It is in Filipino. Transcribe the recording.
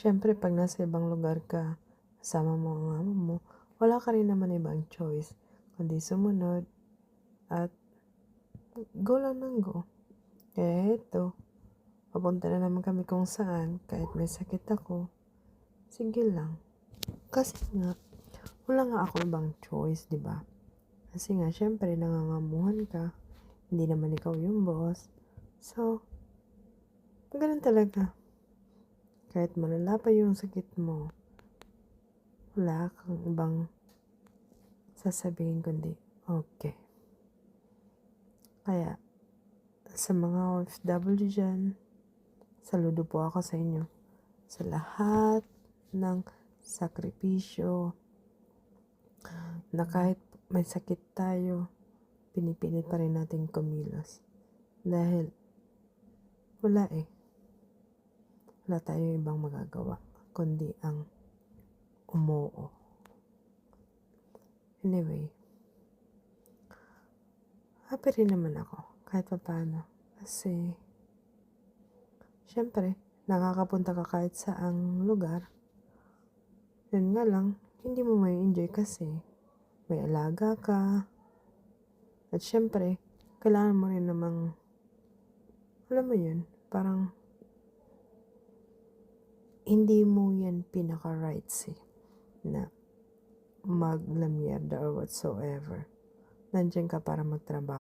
Siyempre, pag nasa ibang lugar ka, kasama mo ang amo mo, wala ka rin naman ibang choice, kundi sumunod at go lang ng go. Kaya ito, papunta na naman kami kung saan, kahit may sakit ako, sige lang. Kasi nga, wala nga ako ibang choice, di ba? Kasi nga, syempre, nangangamuhan ka. Hindi naman ikaw yung boss. So, ganun talaga. Kahit malala pa yung sakit mo, wala kang ibang sasabihin kundi, okay. Kaya, sa mga OFW dyan, saludo po ako sa inyo. Sa lahat ng sakripisyo na kahit may sakit tayo, pinipilit pa rin natin kumilos. Dahil, wala eh. Wala tayong ibang magagawa, kundi ang umoo. Anyway, happy rin naman ako, kahit pa paano. Kasi, syempre, nakakapunta ka kahit saang lugar. Yun nga lang, hindi mo may enjoy kasi may alaga ka. At syempre, kailangan mo rin namang, alam mo yun, parang, hindi mo yan pinaka-rights eh, na maglamyerda or whatsoever. Nandiyan ka para magtrabaho.